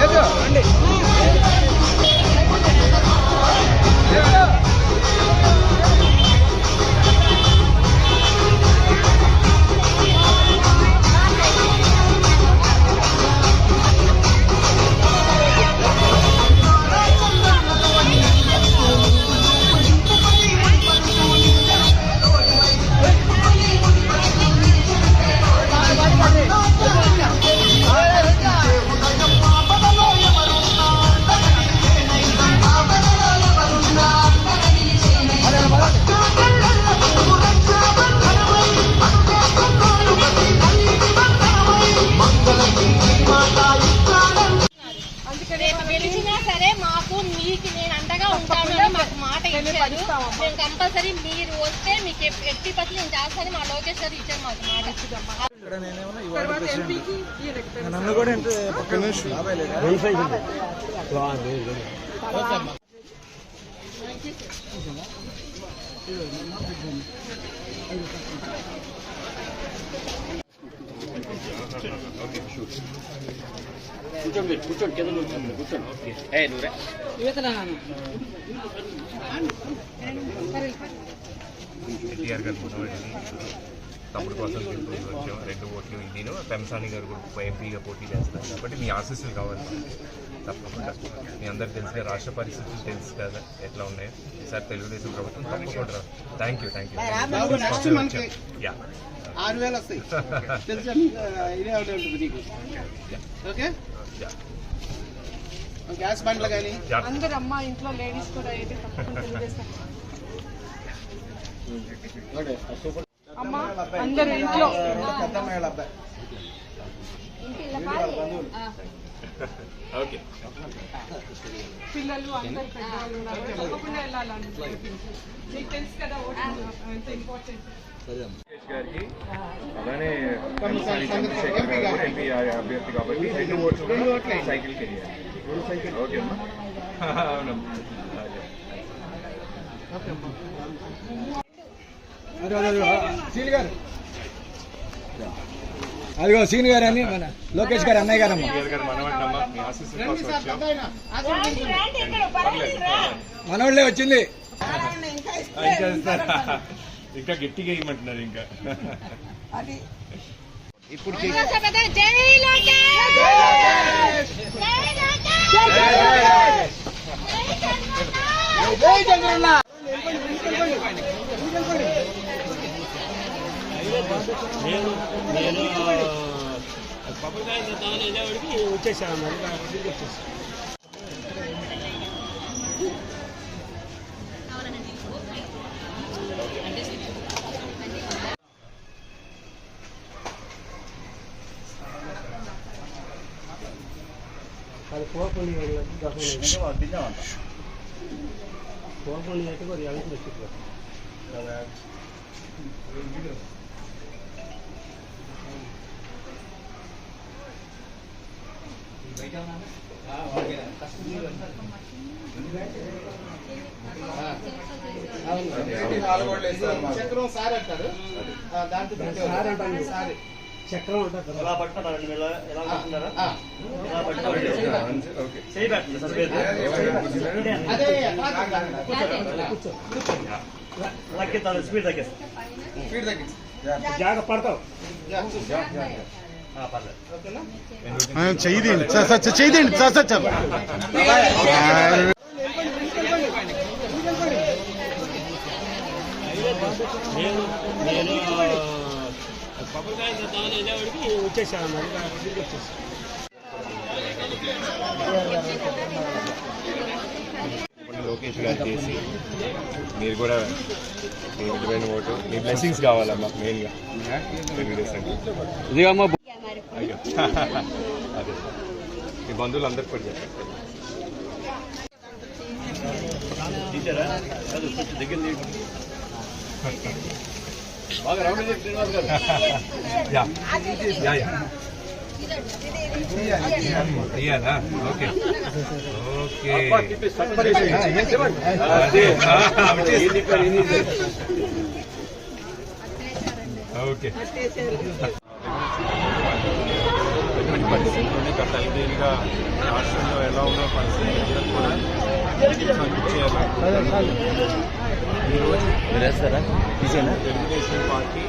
రేపు ఉంటాను అని మాకు మాట ఇచ్చారు. మేము కంపల్సరీ మీరు వస్తే మీకు ఎప్- ఎట్టి పత్రి నేను చేస్తాను మా లోకేష్ గారు ఇచ్చారు మాకు మాట. ఇవాళ ప్రెసిడెంట్ నన్ను కూడా ఎంత పక్కన బాబాయ్ లేడా? ఎన్టీఆర్ గారు మనవాడిని తమ్ముడు కోసం తిరుగుతూ వచ్చాం రెండు ఓట్లు నేను పెంసాని గారు కూడా ఎంపీగా పోటీ చేస్తారు కాబట్టి మీ ఆశీస్సులు కావాలి. తప్పకుండా మీ అందరికి తెలిసిన రాష్ట్ర పరిస్థితులు తెలుసు కదా ఎట్లా ఉన్నాయో ఈసారి తెలుగుదేశం ప్రభుత్వం తప్పకుండా thank you thank you yeah ఆరు వేలు వస్తాయి. తెలుసా ఇదే ఒకటి ఉంటుంది నీకు. ఓకే? గ్యాస్ బండ్లు కానీ? అందరు అమ్మ ఇంట్లో లేడీస్ కూడా తెలుగుదేశం అమ్మ అందరు ఇంట్లో. ఓకే. పిల్లలు అందరు పెద్దవాళ్ళు ఉన్నారు తప్పకుండా వెళ్ళాలని మీకు తెలుసు కదా ఎంత ఇంపార్టెంట్ గారికి. అలానే చంద్రశేఖర్ గారు కూడా ఎంపీ అభ్యర్థి కాబట్టి రెండు ఓట్లు కూడా సైకిల్కి వెళ్ళాలి ఓకే అమ్మా. అవునమ్మా అదే. అదిగో, సీన్ గారు అని మన లోకేష్ గారు అన్నయ్య గారు మనవాడినమ్మా మీ ఆశీస్సుల కోసం వచ్చాం. పర్లేదు మనోళ్ళే వచ్చింది. ఇంకా గట్టిగా వేయమంటున్నారు ఇంకా? ఇప్పుడు జై చంద్రన్న నేను నేను వెళ్ళేవాడికి వచ్చేసాను వచ్చేసాను. కోపం అయితే మరి ఎవరికి వచ్చింది చక్రం సార్ అంటారు పెట్టేవాళ్ళు. సార్ అంటారు. సార్ చక్రం ఉంటుంది ఎలా పట్టుకుంటారా చేయి పెట్టండి. తగ్గిస్తాను స్పీడ్ తగ్గిస్తాను స్పీడ్ తగ్గించు. జాగ్రత్త పడతావు. చెయ్యండి సార్ చెయ్యండి సార్ సార్ నేను నేను చేద్దామని వెళ్ళేవాడికి వచ్చేసాను వచ్చేసాను లోకేష్ గారు చేసి మీరు కూడా మీ విలువైన ఓటు మీ బ్లెస్సింగ్స్ కావాలమ్మా మెయిన్గా తెలుగుదేశం అయ్యో. అదే. మీ బంధువులు అందరికి కూడా టీచరా? కొంచెం దగ్గర తీయండి. బాగా రౌండ్ చేసి Srinivas garu yeah yeah yeah తీయాలా ఓకే ఓకే అబ్బా, తిప్పి సత్పరి చేయి. అదే ఏం చెప్పారు, ఏం చేశారు? ఓకే ఉన్నటువంటి పరిస్థితుల్లోనే గత ఐదేళ్ళుగా రాష్ట్రంలో ఎలా ఉన్న పరిస్థితి అందరూ కూడా సంపించేయాలి ఈరోజు తెలుగుదేశం పార్టీ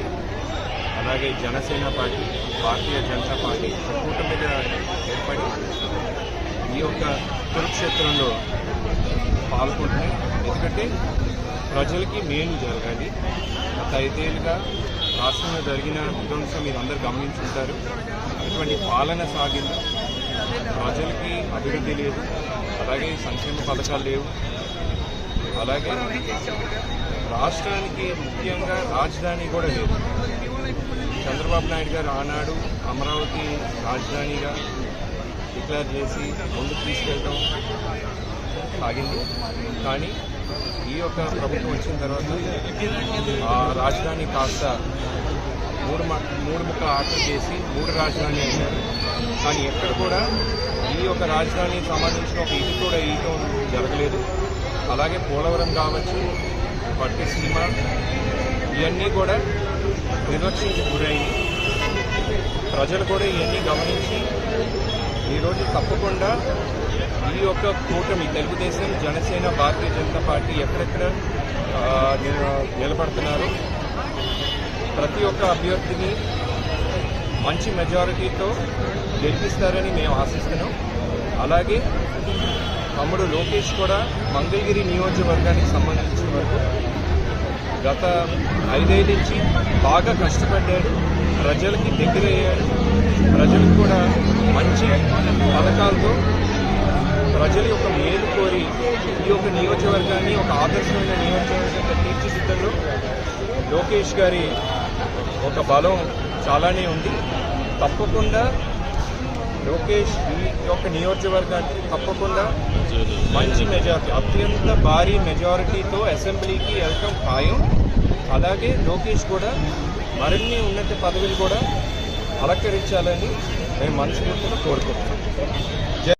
అలాగే జనసేన పార్టీ భారతీయ జనతా పార్టీ కూటమిగా ఏర్పడి ఈ యొక్క కురుక్షేత్రంలో పాల్గొంటున్నాయి. ఎందుకంటే ప్రజలకి మేలు జరగాలి. గత ఐదేళ్ళుగా రాష్ట్రంలో జరిగిన విధ్వంసం మీరు అందరు గమనించుంటారు. ఇటువంటి పాలన సాగింది. ప్రజలకి అభివృద్ధి లేదు. అలాగే సంక్షేమ పథకాలు లేవు. అలాగే రాష్ట్రానికి ముఖ్యంగా రాజధాని కూడా లేదు. చంద్రబాబు నాయుడు గారు ఆనాడు అమరావతి రాజధానిగా డిక్లేర్ చేసి ముందుకు తీసుకెళ్ళడం సాగింది కానీ ఈ యొక్క ప్రభుత్వం వచ్చిన తర్వాత ఆ రాజధాని కాస్త మూడు మూడు ముక్క ఆటలు చేసి మూడు రాజధాని అయ్యారు కానీ ఎక్కడ కూడా ఈ యొక్క రాజధానికి సంబంధించిన ఒక ఇది కూడా ఇయటం జరగలేదు. అలాగే పోలవరం కావచ్చు పట్టి సినిమా ఇవన్నీ కూడా నిర్లక్ష్యంకి గురయ్యి ప్రజలు కూడా ఇవన్నీ గమనించి ఈరోజు తప్పకుండా ఈ యొక్క కూటమి తెలుగుదేశం జనసేన భారతీయ జనతా పార్టీ ఎక్కడెక్కడ నిలబడుతున్నారు. ప్రతి ఒక్క అభ్యర్థిని మంచి మెజారిటీతో గెలిపిస్తారని మేము ఆశిస్తున్నాం. అలాగే తమ్ముడు లోకేష్ కూడా మంగళగిరి నియోజకవర్గానికి సంబంధించిన వరకు గత ఐదేళ్ళ నుంచి బాగా కష్టపడ్డాడు. ప్రజలకి దగ్గరయ్యాడు. ప్రజలకు కూడా మంచి పథకాలతో ప్రజల యొక్క మేలు కోరి ఈ యొక్క నియోజకవర్గాన్ని ఒక ఆదర్శమైన నియోజకవర్గంగా తీర్చిదిద్దడంలో లోకేష్ గారి ఒక బలం చాలానే ఉంది. తప్పకుండా లోకేష్ ఈ యొక్క నియోజకవర్గానికి తప్పకుండా మంచి మెజారిటీ అత్యంత భారీ మెజారిటీతో అసెంబ్లీకి వెళ్ళటం ఖాయం. అలాగే లోకేష్ కూడా మరిన్ని ఉన్నత పదవులు కూడా అలంకరించాలని మేము మనస్ఫూర్తిగా కోరుకుంటున్నాం.